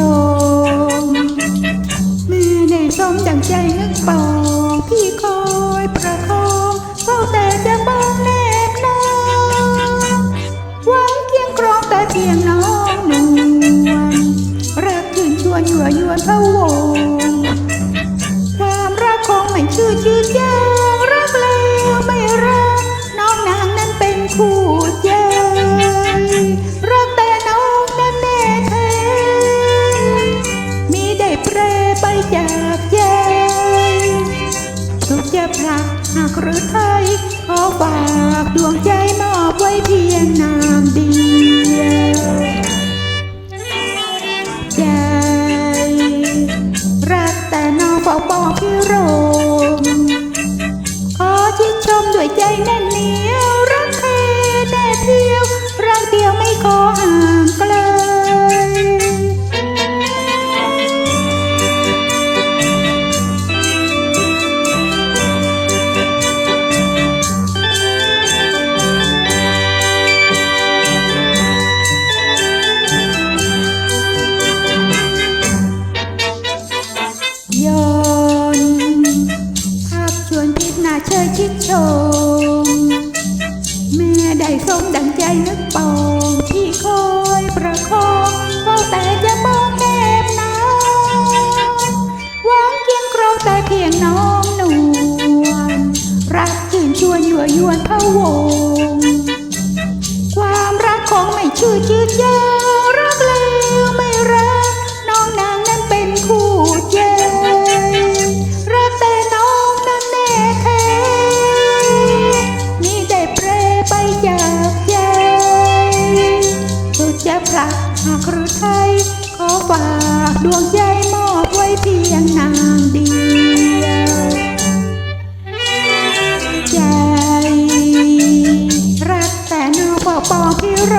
มมือในสมดังใจนึกปองพี่คอยประคองเฝ้าแต่จะบ้องแนบนองหวังเคียงครองแต่เพียงน้องนวลรักขึ้นชวนยั่วยวนพะวงความรักของไม่ชื่อชื่อ รักหากหรือไทยขอฝากดวงใจมอบไว้เพียงนามเดียวใจรักแต่น้องปอปอพี่โรมขอชื่นชมด้วยใจแน่นเหนียว ยนภาพชวนพิษน่าเชยชิดชม แม่ได้สมดังใจนึกปองที่คอยประคองเฝ้าแต่จะมองแนบหนาวหวังเคียงครองแต่เพียงน้องนวลรักชื่นชวนยั่วยวนพะวง ความรักของไม่ชื่อชืดยา หากหรือไทยขอฝากดวงใจมอบไว้เพียงนางเดียวใจ รักแต่น้อกปอปองพี่โร